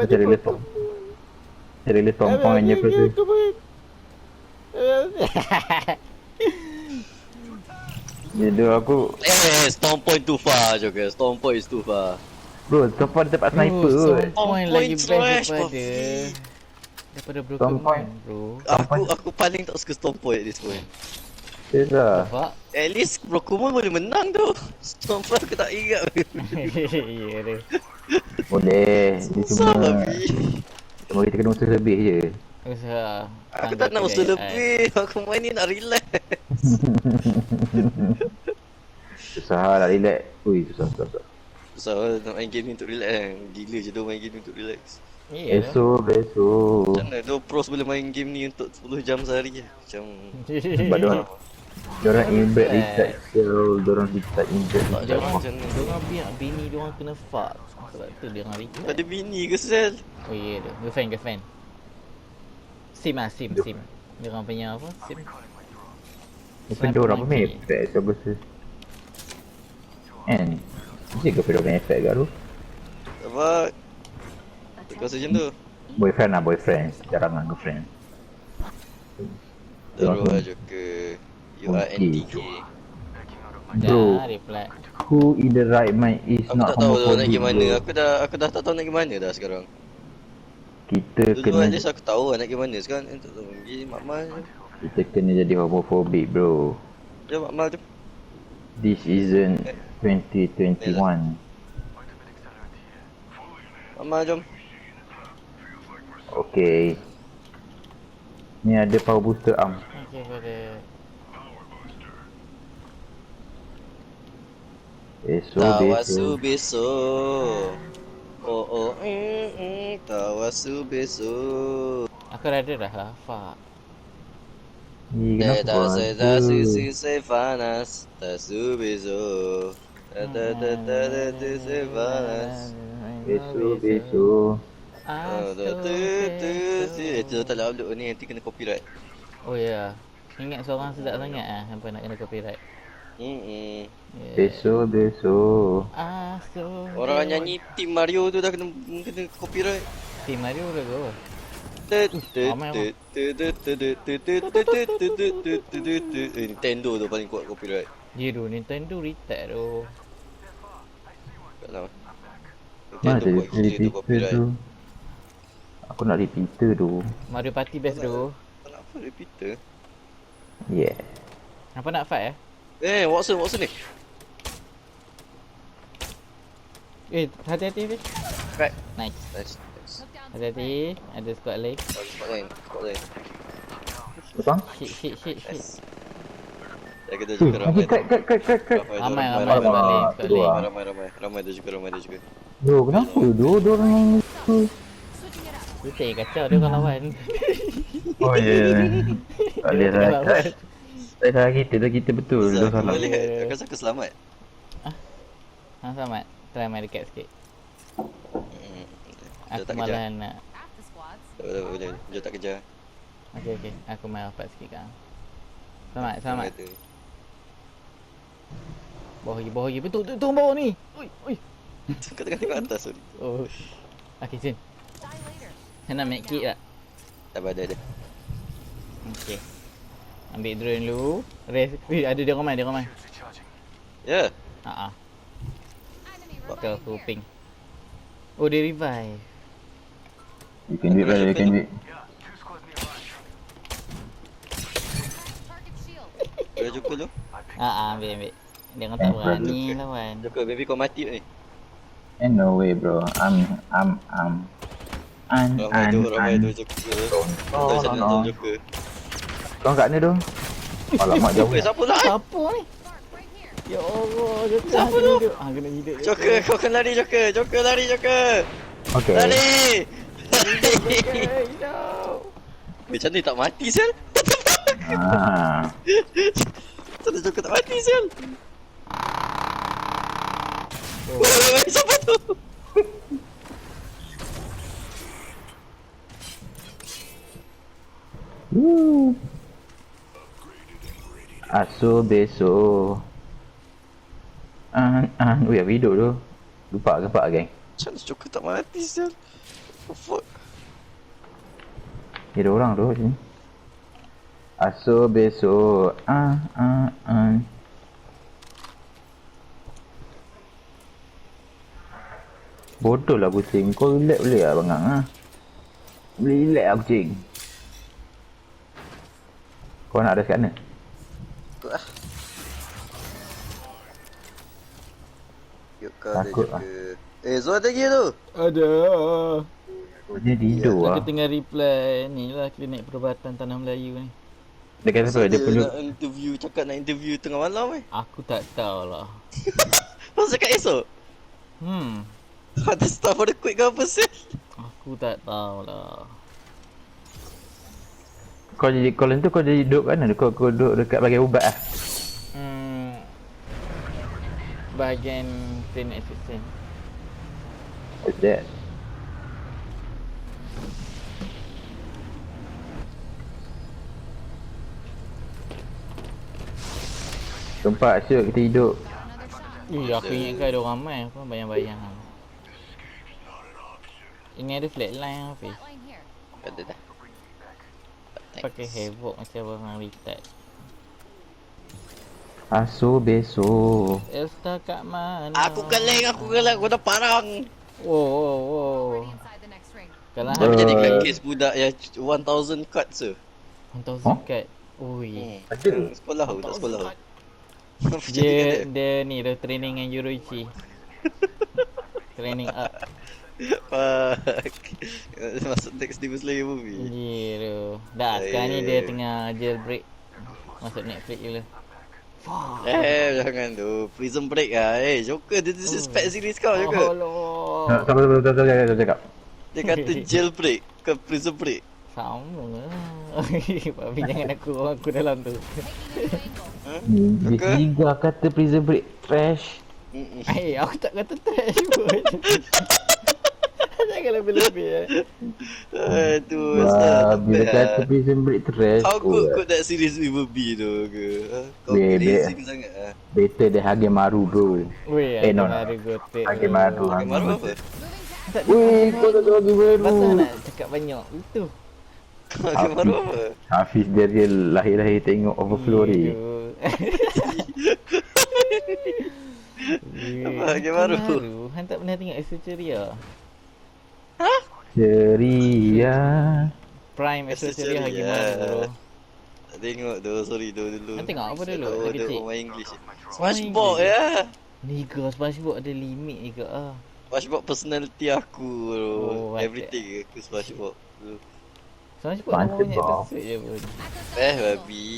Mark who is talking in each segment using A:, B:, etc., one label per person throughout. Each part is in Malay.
A: Cari letong. Cari letong pangannya
B: Aku-
A: pergi.
B: aku pun-
A: Jadi aku
C: Eh, storm point too far Joker. Storm point is too far.
A: bro tepat dia dapat sniper
B: Bro,
A: kot.
B: Storm point lagi best daripada. Daripada Broken
A: point.
B: Point bro
C: Aku aku paling tak suka storm point at this point.
A: Yes lah.
C: At least Brokumon boleh menang tu. Storm point aku tak ingat.
B: Ya dia
A: Boleh. Dia
C: Susah
A: cuma
C: babi.
A: cuma kita kena usaha lebih je.
B: Usaha
C: Aku tak nak usaha lebih. Aku main ni nak relax.
A: Usaha lah relax. Ui susah susah. susah.
C: Susah lah nak main game ni untuk relax kan. Gila je tu main game ni untuk relax.
B: Ya dah
A: Esok besok.
C: Macam mana tu pros boleh main game ni untuk 10 jam sehari Macam
A: Sebab diorang Diorang embed reset cell Diorang reset embed
C: tak
A: reset
C: jangan
A: wah.
C: macam ni.
B: Diorang biar bini diorang kena fuck. Sebab tu diorang
C: Tak
B: record
C: ada bini ke sel?
B: Oh ya yeah, Girlfriend girlfriend Sim lah sim sim. Diorang punya apa? Sim.
A: Mungkin diorang pun main effect Aku rasa Kan? Mesti ke diorang main effect kat tu
C: Apa? Kau rasa macam tu?
A: Boyfriend lah boyfriend. Jarang lah girlfriend.
C: Teruk lah Joker You are
A: Okay.
C: NTK
A: Bro Who in the right mind is
C: Aku
A: not
C: tak tahu tu nak
A: homophobic
C: pergi mana.
A: bro.
C: Aku dah aku dah tak tahu nak pergi mana dah sekarang.
A: Kita
C: Dulu
A: kena
C: least aku tahu lah nak pergi mana. Sekarang tak tahu Pergi Mak Mal. Je
A: Kita kena jadi homophobic bro.
C: Jom Mak Mal jom
A: This isn't 2021
C: Mak Mal jom.
A: Okay. Ni ada power booster arm
B: Okay pada
A: Esok
C: Tawasu
A: besok.
C: besok. Oh oh mm, mm, Tawasu besok.
B: Aku rada dah lah Fuck
A: Ni
C: Eh,
A: kenapa
C: saya tak sisi saya panas Tasu besok. Ta ta ta ta ta ta saya panas
A: Besok besok.
C: Oh, tu tu tu tu Itu tak boleh upload ni. Nanti kena copyright.
B: Oh ya. Ingat seorang sedap sangat ah Sampai nak kena copyright
C: Hmm.
B: yeah.
A: Besok besok
B: Ah, so
C: Orang nyanyi Team Mario tu dah kena kena copyright.
B: Team Mario dah go
C: Nintendo tu paling kuat copyright.
B: Ya tu Nintendo retard tu
C: Tak tahu.
A: Mana
C: Nintendo
A: ada
C: gila tu
A: repeater
C: copyright.
A: tu Aku nak repeater tu
B: Mario Party best tu
C: Kenapa repeater?
A: Yeah
B: Apa nak fight eh?
C: Eh, Watson, Watson ni.
B: Eh, hati-hati Fish
C: Right.
B: Nice
C: Nice, nice.
B: Hati-hati Ada squad lain
C: Oh, spot lain, spot lain.
A: Betul?
B: Shit, shit, shit, shit
C: Nice. Ya kita juga ramai.
A: kat kat kat kat
B: Ramai, ramai,
A: ramai.
B: squad squad
A: Dua.
B: lain
C: Ramai, ramai, ramai. Ramai tu juga, ramai tu juga.
A: Bro kenapa tu Diorang yang
B: Kita kacau dia orang lawan
A: Oh ya yeah. Tak boleh
B: Dia
A: lah. Tak salah kita dah kita betul
C: Zah,
A: Dah
C: aku
A: salah
C: boleh. Aku rasa aku selamat.
B: Ha, selamat Try main dekat sikit
C: Hmm.
B: Aku
C: tak kejar.
B: malah nak
C: Tak boleh, tak boleh. Jom tak kejar.
B: Okay, okay Aku main rapat sikit kan Selamat, selamat. Bawah lagi, bawah lagi Betul, betul, turun bawah ni Ui, ui
C: Kau tengah tengok atas sorry.
B: Oh Okay, Jin Saya nak make kit tak?
C: Tak ada ada.
B: Okay Ambil drone dulu Rest Wih, ada dia ramai, dia ramai
C: Ya.
B: Haa Kau aku ping? Oh, dia revive.
A: You can do it brother You can do it
C: Kau jumpa tu.
B: Haa, ambil, ambil. Dia orang tak berani lawan.
C: Jumpa baby kau mati ni.
A: And no way bro. I'm I'm I'm. An an an. Oh no
C: nak
A: no kat ni tu Alamak jauh
C: Eh, siapa lah?
B: Siapa ni? Ya Allah, dia Siapa tu? Ah, kena hidup
C: Joker, kau kena lari Joker. Joker lari Joker.
A: Okay
C: Lari. Dia macam ni tak mati sel.
A: Ah,
C: Macam Joker tak mati sel. Weh, weh, weh, siapa tu?
A: Woo. Aso beso. An an. Ui, apa hidup tu? Lupa ke pak geng?
C: Macam mana Joker tak mati sel? Fuck.
A: Ada orang tu sini. Aso besok. Ah ah ah. Bodoh lah kucing. Kau relax boleh lah bangang ah. Boleh relax lah kucing. Kau nak ada kat mana?
C: Takut lah. Yuk kau ada
A: Takut
C: juga. Eh, Zul ada lagi tu.
B: Ada.
A: Dia tidur lah.
B: Aku tengah reply ni lah klinik perubatan tanah Melayu ni.
A: Dia kata apa? Dia
C: Dia
A: perlu
C: nak interview, cakap nak interview tengah malam eh.
B: Aku tak tahulah.
C: Pasal cakap esok.
B: Hmm.
C: Ada staff ada quit ke apa sih?
B: Aku tak tahulah.
A: Kau jadi kalau tu kau jadi duduk kat mana? Kau kau duduk dekat bagian ubat ah.
B: Hmm. Bahagian klinik assistant.
A: What's that? Tempat asyik kita hidup.
B: Eh, aku ingatkan ada orang ramai apa bayang-bayang. Ingat ada flatline apa?
D: Here.
C: Ada dah.
B: Pakai havoc macam orang retard.
A: Aso besok.
B: Elsta kat mana?
C: Aku keleng, aku keleng, aku dah parang.
B: Oh, oh, oh.
D: The next ring.
B: Kalau
A: Uh,
C: jadi case budak yang 1000 cards tu.
B: hantar
A: Huh?
B: zakat. Ui.
C: Hmm.
A: Ada.
C: Sekolah tu, tak sekolah
B: Dia dia ni dia training dengan Yuroichi. training up.
C: Fuck. Masuk next Demon Slayer movie.
B: Gila. Dah sekarang ni dia tengah jailbreak. Masuk Netflix dulu. Fuck.
C: Eh, jangan tu. Prison Break lah. Eh, Joker dia disrespect series kau Joker.
B: Oh,
A: Tak tak tak tak tak tak cakap.
C: Dia kata jailbreak ke prison break.
B: Sama lah. Tapi jangan aku aku dalam tu.
D: Taking a new angle.
C: Huh?
A: Liga kata prison break trash.
B: Eh, aku tak kata trash pun. jangan lebih-lebih eh.
C: Aduh,
A: Wah,
C: Ustaz.
A: bila kata
C: lah.
A: prison break trash.
C: How good could that series ever be tu ke? Kau
A: Bebek.
C: crazy sangat ah.
A: Better than Hage Maru bro.
B: Weh,
A: Eh, no, no.
B: ada gotek.
A: Hage Maru.
C: Pakai maru apa?
A: Weh, kau tak tahu Hage Maru.
B: Pasal nak cakap banyak itu.
C: Pakai maru apa?
A: Hafiz dia real lahir-lahir tengok overflow ni.
B: Apa
C: Hage Maru?
B: Han tak pernah tengok Exo Ceria. Prime Exo Ceria. Maru bro.
C: Tak tengok tu, sorry tu dulu.
B: Kau tengok apa dulu? Lagi
C: ada
B: kecil.
C: orang main English. Smashbot ya.
B: Niga SpongeBob ada limit juga ah.
C: Smashbot personality aku bro.
B: Oh,
C: Everything aku Smashbot.
B: SpongeBob nama banyak
A: SpongeBob.
B: episode je pun.
C: Beh babi.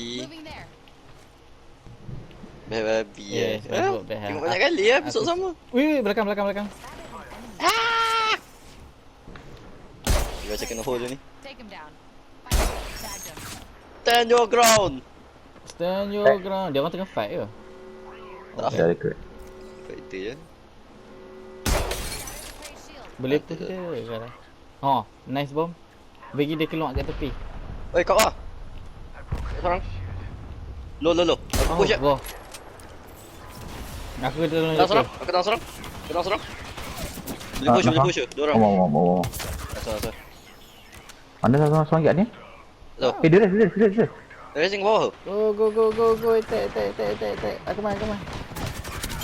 C: Beh babi eh.
B: SpongeBob
C: Tengok
B: lah.
C: banyak kali ya episod
B: Aku-
C: sama.
B: Wih, belakang belakang belakang.
C: Dia macam kena hold je ni. Stand your ground.
B: Stand your ground. Dia orang tengah fight ke?
C: Tak.
A: Dah dekat.
C: Fighter je.
D: Praise shield.
B: Boleh tu sekarang. Oh, nice bomb. Bagi dia keluar kat tepi.
C: Oi kau ah. Seorang. Low low low. Aku
B: Oh,
C: push je.
B: wow. Aku tolong
C: Kena
B: dia.
C: serang. Aku kena serang. Kena serang. Boleh
A: Ah,
C: push, boleh push. Dua orang.
A: Oh, oh, oh, oh.
C: Asal asal.
A: Mana satu semangat ni? Eh, dia dah, dia dah, dia dah, dia dah.
C: racing ke bawah.
B: Go go go go go attack attack attack attack attack. Aku main aku main.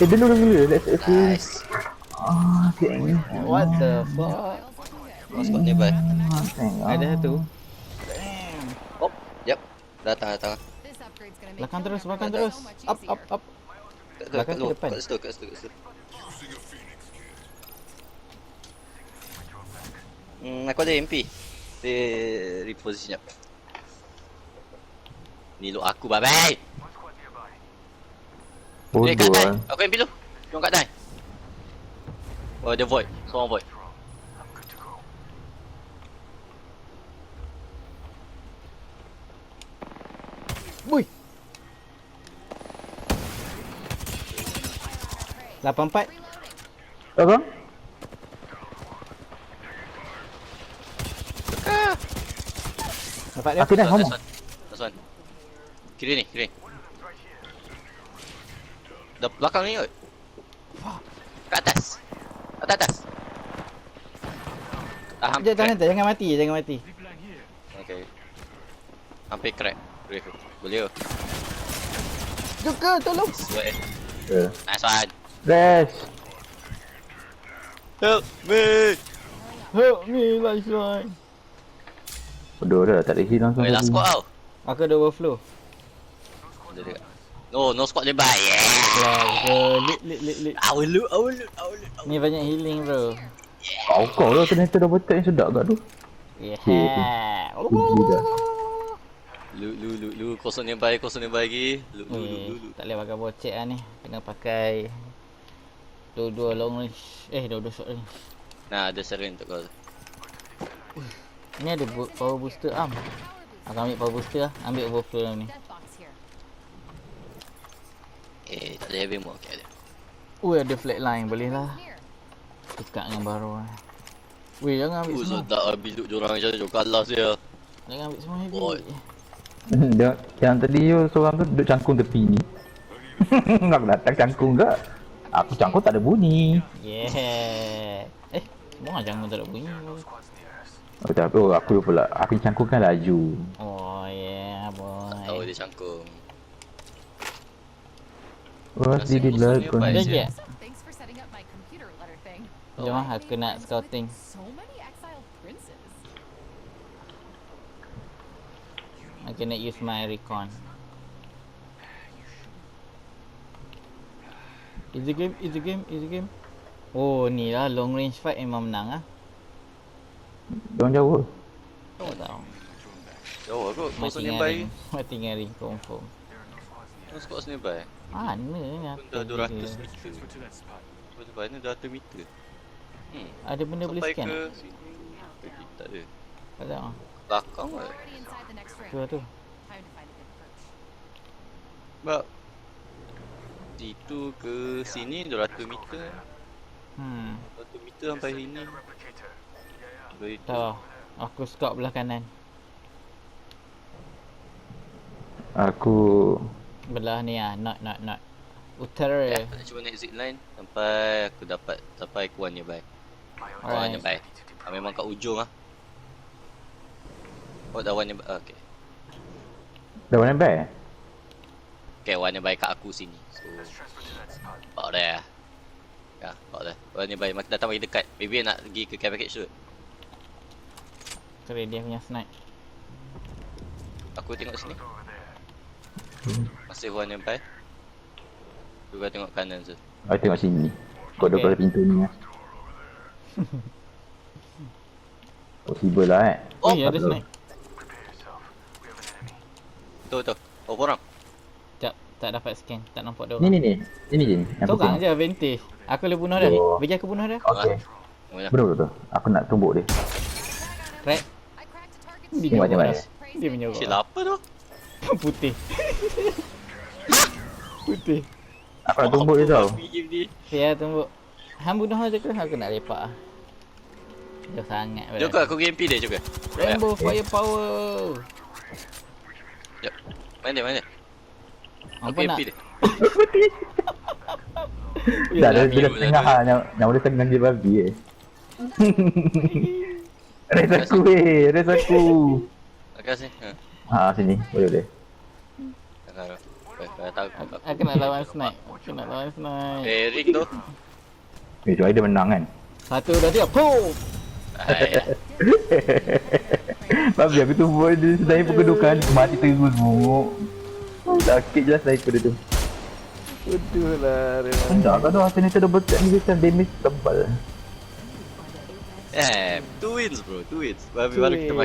A: Eh, dulu, dulu, dulu. Let's see.
C: Nice.
A: Ah, ni.
B: What the fuck?
C: Oh, spot nearby.
B: Ada satu.
C: Oh, yep. Datang datang.
B: Belakang terus, belakang terus. Up up up. Belakang
C: kat
B: ke depan?
C: Kat situ, kat situ, kat situ. Hmm, aku ada MP. Dia reposition jap. Ni look aku babai. Eh, kat
A: Bodoh kan.
C: Aku MP dulu. Jom kat Dai. Oh, dia void. Seorang void.
B: Bui. 84
D: Reloading.
A: Apa?
B: Dapat dia
A: Aku dah
C: one. Last one. Kiri ni, kiri. Dah belakang ni kot. Kat atas. Atas atas. Tahan
B: Jangan, jangan, jangan mati, jangan mati.
C: Okay. Hampir crack. Boleh ke? Boleh ke?
B: Joker, tolong.
C: Sweat eh.
A: Ya.
C: Nice one.
A: Dash.
C: Help me.
B: Help me, lifeline.
A: Bodoh dah, tak ada heal langsung.
C: Oi, last squad tau.
B: Aku ada overflow.
C: Dia dekat. No, no squad nearby. Yeah.
B: Lah, ke lit, lit, lit, lit.
C: Will loot, will loot, will loot.
B: Ni banyak healing, bro.
A: Kau kau lah ternyata double tap yang sedap kat tu.
B: Yeah.
A: Dah.
C: Loot, loot, loot, loot. Kosong nearby, kosong nearby lagi. Loot, loot, loot,
B: Weh,
C: loot, loot.
B: tak boleh pakai bocek lah ni. Kena pakai dua-dua long range. Eh, dua-dua short range.
C: Nah, ada seren untuk kau.
B: Ni ada power booster
D: boost.
B: Aku ambil power booster lah. Ambil overflow lah ni.
C: Eh, tak ada heavy more. Okay, ada.
B: Ui, ada flatline. Boleh lah. Dekat dengan baru lah. Weh, jangan ambil
C: Oh,
B: semua.
C: sedap habis loot diorang macam tu. Kalah dia.
B: Jangan ambil semua heavy.
C: Boy.
A: Dia, yang tadi tu seorang tu duduk cangkung tepi ni. Aku datang cangkung ke? Aku cangkung tak ada bunyi.
B: Yeah. Eh, semua jangan tak ada bunyi.
A: Oh, tapi oh, aku pula. Aku cangkung kan laju.
B: Oh, yeah,
C: Tahu
B: boy.
C: dia cangkung.
A: Oh, dia lah.
D: for setting up my computer letter thing.
B: Jom lah, aku nak scouting. I cannot use my recon. Easy game, easy game, easy game. Oh, ni lah long range fight memang menang ah.
A: Diorang jauh.
B: Tak tahu.
C: Jauh aku.
B: Mati
C: Kosong
B: dengan
C: nearby.
B: ring. Mati dengan ring confirm.
C: No squad nearby.
B: Mana ni
C: Pun dah
B: aku
C: 200
B: gila.
C: meter. Kau nearby ni 200 meter. Hmm.
B: Ada benda boleh
C: Sampai
B: scan
C: ke
B: tak?
C: sini. Tadi tak ada.
B: Tak tahu.
C: Belakang lah.
B: Tu lah tu.
C: Sebab Situ ke sini 200 meter.
B: Hmm.
C: 200 meter sampai sini. Tu.
B: Aku scout belah kanan.
A: Aku...
B: Belah ni ah, not not not. Utara.
C: Ya, aku nak cuba naik zip line sampai aku dapat sampai kuan nearby. Kuan
B: Alright.
C: nearby. Ah, memang kat ujung ah. Oh, dah one nearby. Ah, okay.
A: Dah mana baik?
C: Okay, one nearby kat aku sini. So, about there. Ya, about there. One nearby. Mak- Datang bagi dekat. Maybe nak pergi ke care package tu.
B: Kira dia punya snipe.
C: Aku tengok sini. Masih one nearby. Juga tengok kanan tu.
A: Aku tengok sini. Kau
B: Okay.
A: dua pintu ni lah. Possible lah eh.
B: Oh,
C: Oh,
B: ya ada snipe.
C: Tu tu. Oh, orang.
B: Sekejap, tak dapat scan. Tak nampak dia
A: Ni
B: orang.
A: ni ni. Ini je ni. Yang
B: Seorang
A: penting.
B: je vintage. Aku boleh bunuh dah.
A: Oh.
B: Bagi aku bunuh dah.
A: Okay. Betul betul. Aku nak tumbuk dia.
B: Crack. Dia
A: macam
B: dah.
A: mana.
B: Dia menyorok.
C: Shit,
B: dah.
C: apa tu?
B: Putih. Putih.
A: Aku nak tumbuk dia tau.
B: Ya, tunggu. Hang bunuh aja ke? Aku nak lepak ah. Jauh sangat. berat.
C: Jom aku game P dia juga.
B: Rainbow fire power.
C: Jom. Mana dia, mana dia? Aku
B: Apa
C: game
B: nak?
C: P dia.
A: Dah dia bila
C: pula
A: tengah ha yang yang boleh tengah dia babi eh. Res aku eh, res aku.
C: Akan sini. Ha.
A: Ha sini, boleh boleh.
B: Aku nak lawan snipe. Aku nak lawan snipe.
C: Eh, ring tu.
A: Eh, Joy dia menang kan.
B: Satu dah dia. Boom.
C: Hai.
A: Babi aku tumbuk dia sedai perkedukan mati terus semua. Sakit je lah sniper dia tu.
B: Bodoh lah.
A: Kan tu Ternyata double tap ni macam damage tebal.
C: Eh, twins bro, twins. Babi baru kita
B: Twins.